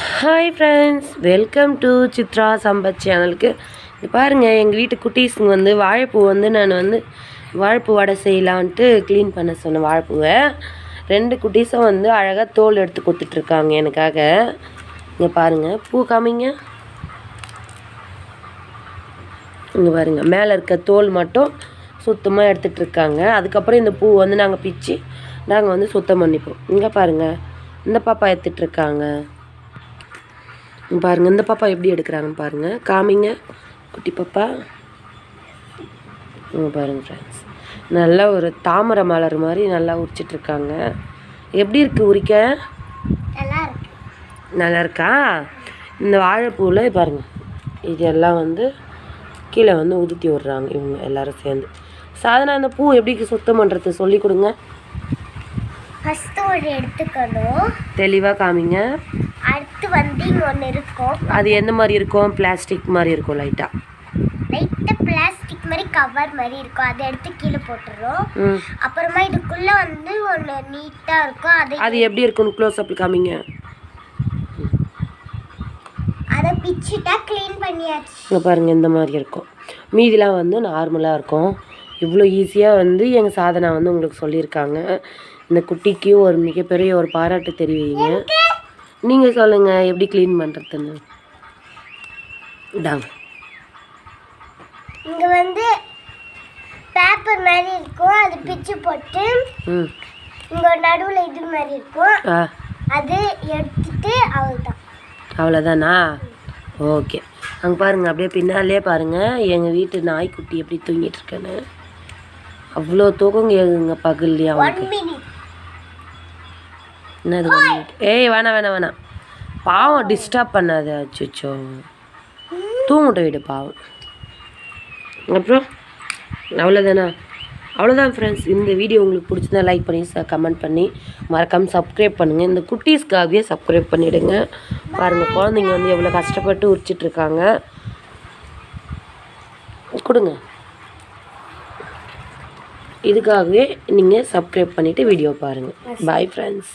Hi friends welcome to Chitra Sampath சேனலுக்கு இது பாருங்கள் எங்கள் வீட்டு குட்டீஸுங்க வந்து வாழைப்பூ வந்து நான் வந்து வாழைப்பூ வடை செய்யலான்ட்டு க்ளீன் பண்ண சொன்னேன் வாழைப்பூவை. ரெண்டு குட்டீஸும் வந்து அழகாக தோல் எடுத்து கொடுத்துட்ருக்காங்க எனக்காக. இங்கே பாருங்கள் பூ காமிங்க. இங்கே பாருங்கள் மேலே இருக்க தோல் மட்டும் சுத்தமாக எடுத்துகிட்ருக்காங்க அதுக்கப்புறம் இந்த பூ வந்து நாங்கள் பிச்சு நாங்கள் வந்து சுத்தம் பண்ணிப்போம். இங்கே பாருங்கள் இந்த பாப்பா எடுத்துகிட்ருக்காங்க இருக்காங்க இங்க பாருங்க இந்த பாப்பா எப்படி எடுக்கிறாங்கன்னு பாருங்க. காமிங்க குட்டி பாப்பா. இங்க பாருங்க ஃப்ரெண்ட்ஸ் நல்லா ஒரு தாமரை மலர் மாதிரி நல்லா உரிச்சிட்டு இருக்காங்க. எப்படி இருக்கு உரிக்க? நல்லா இருக்கு. இந்த வாழைப்பூவில் பாருங்க. இதெல்லாம் வந்து கீழே வந்து உதுத்தி விடுறாங்க இவங்க எல்லாரும் சேர்ந்து. சாதனா இந்த பூ எப்படி சுத்தம் பண்ணுறது சொல்லி கொடுங்க. ஃபர்ஸ்ட் ஒரு எடுத்துக்கணும். தெளிவாக காமிங்க. அடுத்து வந்து இங்க ஒன்று இருக்கும். அது எந்த மாதிரி இருக்கும்? பிளாஸ்டிக் மாதிரி இருக்கும் லைட்டாக லைட்டாக பிளாஸ்டிக் மாதிரி கவர் மாதிரி இருக்கும். அதை எடுத்து கீழே போட்டுறோம். அப்புறமா இதுக்குள்ள வந்து ஒன்று நீட்டாக இருக்கும். அதை அது எப்படி இருக்குன்னு க்ளோஸ் அப் காமிங்க. அதை பிச்சுட்டா க்ளீன் பண்ணியாச்சு. பாருங்கள் இந்த மாதிரி இருக்கும். மீதிலாம் வந்து நார்மலாக இருக்கும். இவ்வளோ ஈஸியாக வந்து எங்கள் சாதனா வந்து உங்களுக்கு சொல்லியிருக்காங்க. இந்த குட்டிக்கு ஒரு மிகப்பெரிய ஒரு பாராட்டு தெரிவிங்க. நீங்கள் சொல்லுங்கள் எப்படி க்ளீன் பண்ணுறதுன்னு இதாங்க இங்கே வந்து பேப்பர் மாதிரி இருக்கும். அது பிச்சு போட்டு ம். இங்கே நடுவில் இது மாதிரி இருக்கும். அது எடுத்துட்டு அவ்வளோதான் அவ்வளோதானா ஓகே. அங்கே பாருங்கள் அப்படியே பின்னாலே பாருங்கள் எங்கள் வீட்டு நாய்க்குட்டி எப்படி தூங்கிட்டு இருக்கேன்னு. அவ்வளோ தூக்கம் கேக்குங்க பகல்லையே அவனுக்கு. என்னது? ஏய் வேணாம் வேணாம் வேணாம் பாவம் டிஸ்டர்ப் பண்ணாத அச்சோ தூங்கிட்ட வீடு பாவம். அப்புறம்? அவ்வளோதானா அவ்வளோதான் ஃப்ரெண்ட்ஸ் இந்த வீடியோ உங்களுக்கு பிடிச்சிருந்தா லைக் பண்ணி கமெண்ட் பண்ணி மறக்காமல் சப்ஸ்கிரைப் பண்ணுங்கள் இந்த குட்டீஸ்க்காகவே சப்ஸ்கிரைப் பண்ணிவிடுங்க பாருங்கள் குழந்தைங்க வந்து எவ்வளோ கஷ்டப்பட்டு உரிச்சிட்டு இருக்காங்க. கொடுங்க. இதுக்காகவே நீங்கள் சப்ஸ்கிரைப் பண்ணிவிட்டு வீடியோ பாருங்கள் பாய் ஃப்ரெண்ட்ஸ்